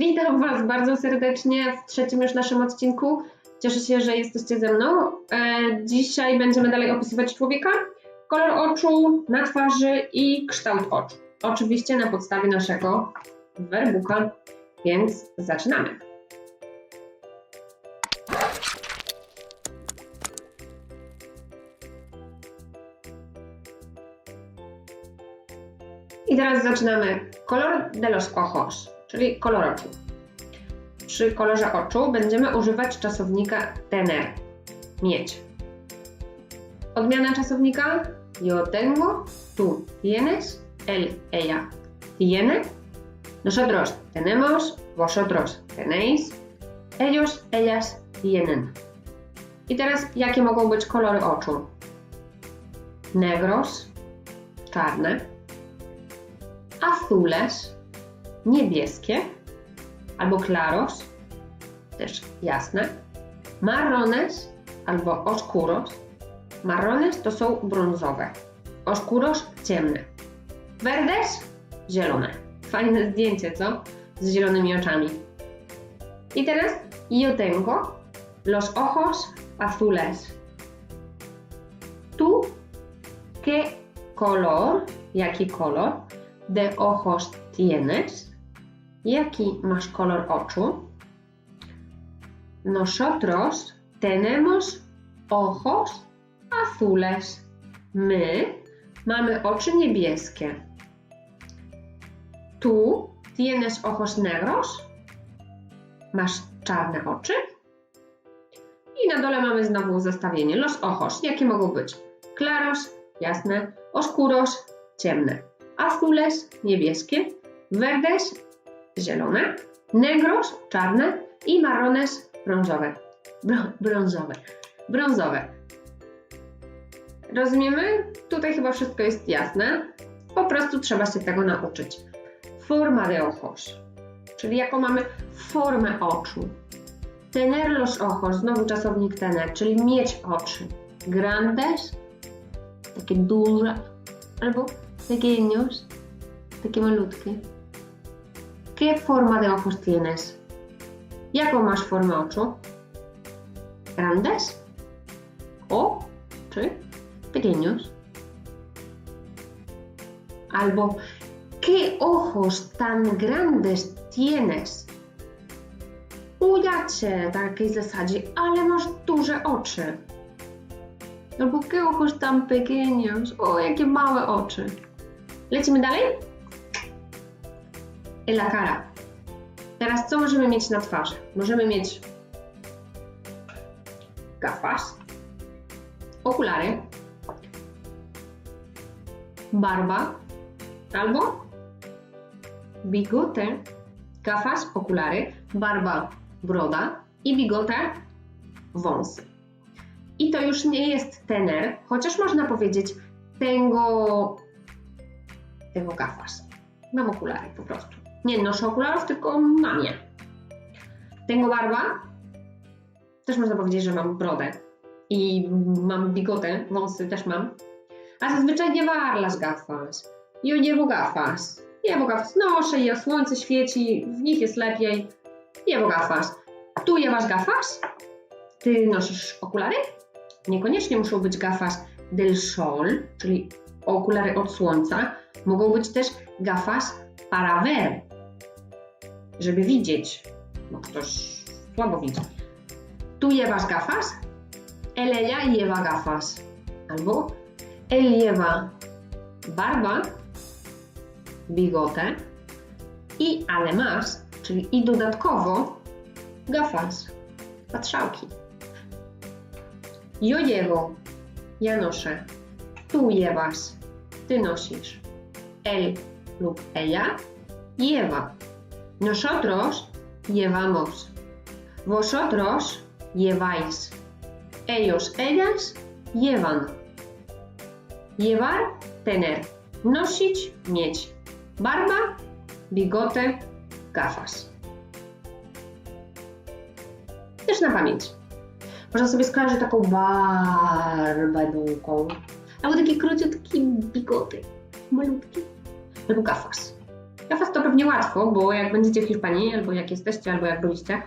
Witam Was bardzo serdecznie w trzecim już naszym odcinku. Cieszę się, że jesteście ze mną. E, dzisiaj będziemy dalej opisywać człowieka, kolor oczu, na twarzy i kształt oczu. Oczywiście na podstawie naszego werbuka, więc zaczynamy. I teraz zaczynamy. Kolor de los ojos, czyli kolor oczu. Przy kolorze oczu będziemy używać czasownika tener, mieć. Odmiana czasownika yo tengo, tú tienes, él, ella tiene, nosotros tenemos, vosotros tenéis, ellos, ellas tienen. I teraz jakie mogą być kolory oczu? Negros, czarne, azules, niebieskie, albo claros, też jasne, marrones albo oscuros. Marrones to są brązowe, oscuros ciemne, verdes zielone. Fajne zdjęcie, co? Z zielonymi oczami. I teraz yo tengo los ojos azules. ¿Tú qué color, jaki kolor de ojos tienes? Jaki masz kolor oczu? Nosotros tenemos ojos azules. My mamy oczy niebieskie. Tu tienes ojos negros? Masz czarne oczy? I na dole mamy znowu zestawienie. Los ojos. Jakie mogą być? Claros, jasne. Oscuros, ciemne. Azules, niebieskie. Verdes, zielone. Negros, czarne. I marrones, brązowe. Bro- brązowe. Brązowe. Rozumiemy? Tutaj chyba wszystko jest jasne. Po prostu trzeba się tego nauczyć. Forma de ojos, czyli jaką mamy formę oczu. Tener los ojos, znowu czasownik tener, czyli mieć oczy. Grandes, takie duże, albo pequeños, takie malutkie. ¿Qué forma de ojos tienes? Jaką masz formę oczu? Grandes? O? Czy pequeños? Albo ¿Qué ojos tan grandes tienes? Ujacie, takiej zasadzie, ale masz duże oczy. Albo ¿Qué ojos tan pequeños? O, jakie małe oczy. Lecimy dalej? En la cara. Teraz co możemy mieć na twarzy? Możemy mieć gafas, okulary, barba albo bigote, gafas, okulary, barba, broda i bigote, wąsy. I to już nie jest tener, chociaż można powiedzieć tengo, tengo gafas. Mam okulary po prostu. Nie noszę okularów, tylko mam je. Tengo barba. Też można powiedzieć, że mam brodę. I mam bigotę, wąsy też mam. A zazwyczaj llevar las gafas. Yo llevo gafas. Llevo gafas. Noszę je, słońce świeci, w nich jest lepiej. Llevo gafas. Tu llevas gafas? Ty nosisz okulary? Niekoniecznie muszą być gafas del sol, czyli okulary od słońca. Mogą być też gafas para ver, żeby widzieć, bo ktoś słabo widzi. Tu llevas gafas? Él, ella lleva gafas. Albo él lleva barba, bigote i además, czyli i dodatkowo gafas, patrzałki. Yo llevo, ja noszę. Tu llevas, ty nosisz. Él lub ella lleva. Nosotros llevamos. Vosotros lleváis. Ellos, ellas llevan. Llevar, tener. Nosić, mieć. Barba, bigote, gafas. Też na pamięć. Można sobie skojarzyć taką barbę długą. Albo takie króciutkie bigoty. Malutkie. Albo gafas. Dla Was to pewnie łatwo, bo jak będziecie w Hiszpanii, albo jak jesteście, albo jak byliście,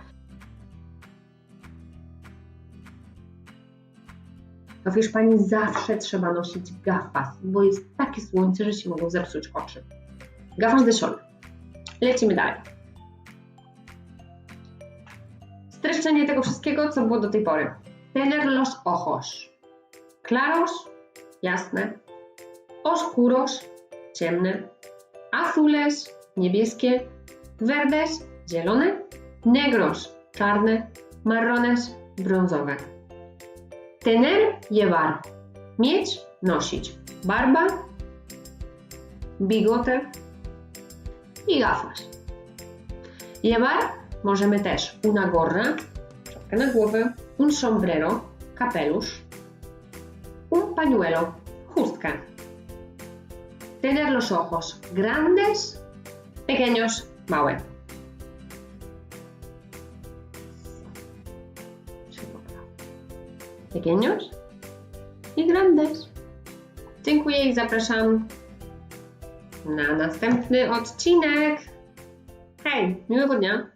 to w Hiszpanii zawsze trzeba nosić gafas, bo jest takie słońce, że się mogą zepsuć oczy. Gafas de sol. Lecimy dalej. Streszczenie tego wszystkiego, co było do tej pory. Tener los ojos. Claros, jasne. Oscuros, ciemne. Azules, niebieskie. Verdes, zielone. Negros, czarne. Marrones, brązowe. Tener, llevar. Mieć, nosić. Barba, bigote i gafas. Llevar możemy też una gorra, czapkę na głowę, un sombrero, kapelusz, un pañuelo, chustkę. Tener los ojos grandes, pequeños, małe. Pequeños i grandes. Dziękuję i zapraszam na następny odcinek. Hej, miłego dnia.